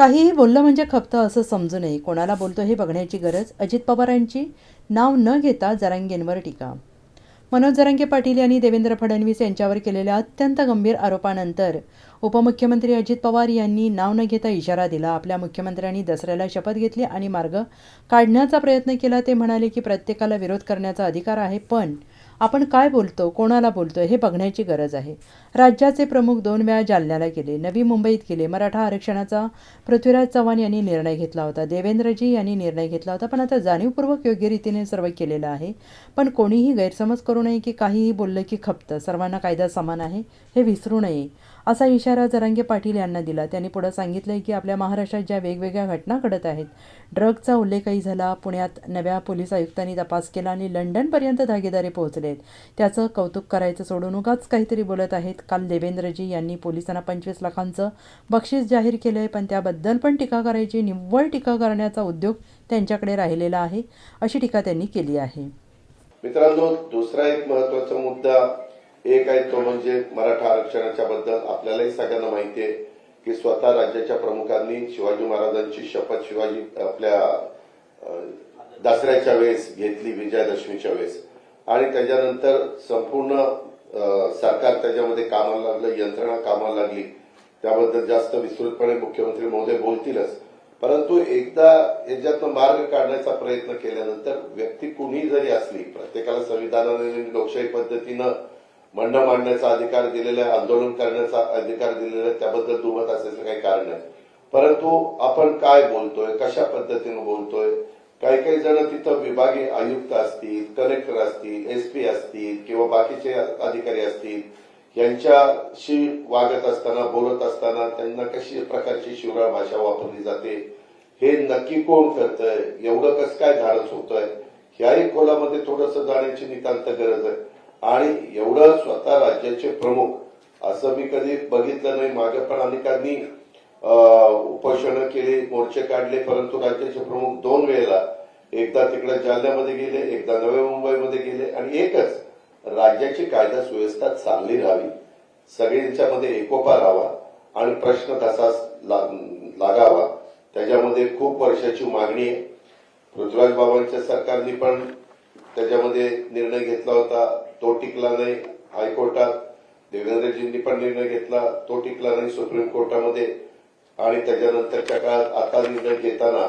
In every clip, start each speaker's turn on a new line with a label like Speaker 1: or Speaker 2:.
Speaker 1: काहीही बोललं म्हणजे खपतं असं समजू नये. कोणाला बोलतो हे बघण्याची गरज अजित पवारांची. नाव न घेता जरांगेंवर टीका. मनोज जरांगे पाटील यांनी देवेंद्र फडणवीस यांच्यावर केलेल्या अत्यंत गंभीर आरोपानंतर उपमुख्यमंत्री अजित पवार यांनी नाव न घेता इशारा दिला. आपल्या मुख्यमंत्र्यांनी दसऱ्याला शपथ घेतली आणि मार्ग काढण्याचा प्रयत्न केला. ते म्हणाले की प्रत्येकाला विरोध करण्याचा अधिकार आहे पण आपण काय बोलतो कोणाला बोलतो हे बघण्याची गरज आहे. राज्याचे प्रमुख दोन वेळा जालन्याला गेले नवी मुंबईत गेले. मराठा आरक्षणाचा पृथ्वीराज चव्हाण यांनी निर्णय घेतला होता देवेंद्रजी यांनी निर्णय घेतला होता पण आता जाणीवपूर्वक योग्य रीतीने सर्व केलेलं आहे. पण कोणीही गैरसमज करू नये की काहीही बोललं की खपतं. सर्वांना कायदा समान आहे हे विसरू नये. असा इशारा जरांगे पाटील यांना दिला. त्यांनी पुढं सांगितलं की आपल्या महाराष्ट्रात ज्या वेगवेगळ्या घटना घडत आहेत ड्रगचा उल्लेखही झाला पुण्यात नव्या पोलीस आयुक्तांनी तपास केला आणि लंडनपर्यंत धागेदारे पोहोचलेत. त्याचं कौतुक करायचं सोडून उगाच काहीतरी बोलत आहेत. काल देवेंद्रजी यांनी पोलिसांना पंचवीस लाखांचं बक्षीस जाहीर केलं आहे पण त्याबद्दल पण टीका करायची निव्वळ टीका करण्याचा उद्योग त्यांच्याकडे राहिलेला आहे अशी टीका त्यांनी केली आहे.
Speaker 2: मित्रांनो दुसरा एक महत्त्वाचा मुद्दा एक आहे तो म्हणजे मराठा आरक्षणाच्या बद्दल आपल्यालाही सगळ्यांना माहिती आहे की स्वतः राज्याच्या प्रमुखांनी शिवाजी महाराजांची शपथ शिवाजी आपल्या दसऱ्याच्या वेळेस घेतली विजयादशमीच्या वेळेस. आणि त्याच्यानंतर संपूर्ण सरकार त्याच्यामध्ये कामाला लागलं यंत्रणा कामाला लागली. त्याबद्दल जास्त विस्तृतपणे मुख्यमंत्री महोदय बोलतीलच. परंतु एकदा याच्यातनं मार्ग काढण्याचा प्रयत्न केल्यानंतर व्यक्ती कुणीही जरी असली प्रत्येकाला संविधानाने लोकशाही पद्धतीनं म्हणणं मांडण्याचा अधिकार दिलेला आहे आंदोलन करण्याचा अधिकार दिलेला आहे त्याबद्दल दुमत असल्याचं काही कारण नाही. परंतु आपण काय बोलतोय कशा पद्धतीनं बोलतोय? काही काही जण तिथं विभागीय आयुक्त असतील कलेक्टर असतील एसपी असतील किंवा बाकीचे अधिकारी असतील यांच्याशी वागत असताना बोलत असताना त्यांना कशी प्रकारची शिवराळ भाषा वापरली जाते हे नक्की कोण करतंय एवढं कसं काय धाडस होतंय ह्याही खोलामध्ये थोडस जाण्याची नितांत गरज आहे. आणि एवढं स्वतः राज्याचे प्रमुख असं मी कधी बघितलं नाही. मागे पण अनेकांनी उपोषण केले मोर्चे काढले परंतु राज्याचे प्रमुख दोन वेळेला एकदा तिकडे जालन्यामध्ये गेले एकदा नव्या मुंबईमध्ये गेले आणि एकच राज्याची कायदा सुव्यवस्था चांगली राहावी. सगळ्यांच्यामध्ये एकोपा राहावा आणि प्रश्न तसाच लागावा. त्याच्यामध्ये खूप वर्षाची मागणी आहे. पृथ्वीराज बाबांच्या सरकारने पण त्याच्यामध्ये निर्णय घेतला होता. तो टिकला नाही हायकोर्टात देवेंद्रजींनी पण निर्णय घेतला तो टिकला नाही सुप्रीम कोर्टामध्ये. आणि त्याच्यानंतरच्या काळात आता निर्णय घेताना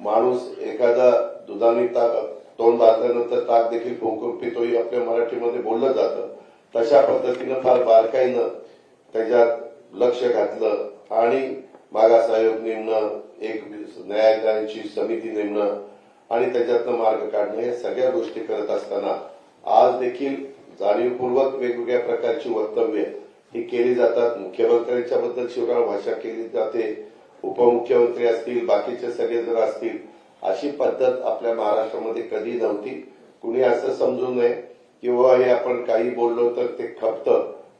Speaker 2: माणूस एखादा दुधाने ताक तोंड भाजल्यानंतर ताक देखील फुंकून पितोही आपल्या मराठीमध्ये बोललं जातं. तशा पद्धतीनं फार बारकाईनं त्याच्यात लक्ष घातलं आणि मागास आयोग नेमणं एक न्यायालयांची समिती नेमणं आणि त्याच्यातनं मार्ग काढणं या सगळ्या गोष्टी करत असताना आज देखील जाणीवपूर्वक वेगवेगळ्या प्रकारची वक्तव्य ही केली जातात. मुख्यमंत्र्यांच्या बद्दल शिवराळ भाषा केली जाते. उपमुख्यमंत्री असतील बाकीचे सगळे जर असतील अशी पद्धत आपल्या महाराष्ट्रामध्ये कधी नव्हती. कुणी असं समजू नये किंवा हे आपण काही बोललो तर ते खपत.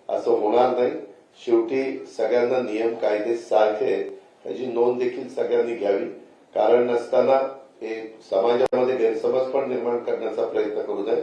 Speaker 2: असं होणार नाही. शेवटी सगळ्यांना नियम कायदे सारखे त्याची नोंद देखील सगळ्यांनी घ्यावी. कारण नसताना हे समाजामध्ये गैरसमज पण निर्माण करण्याचा प्रयत्न करू नये.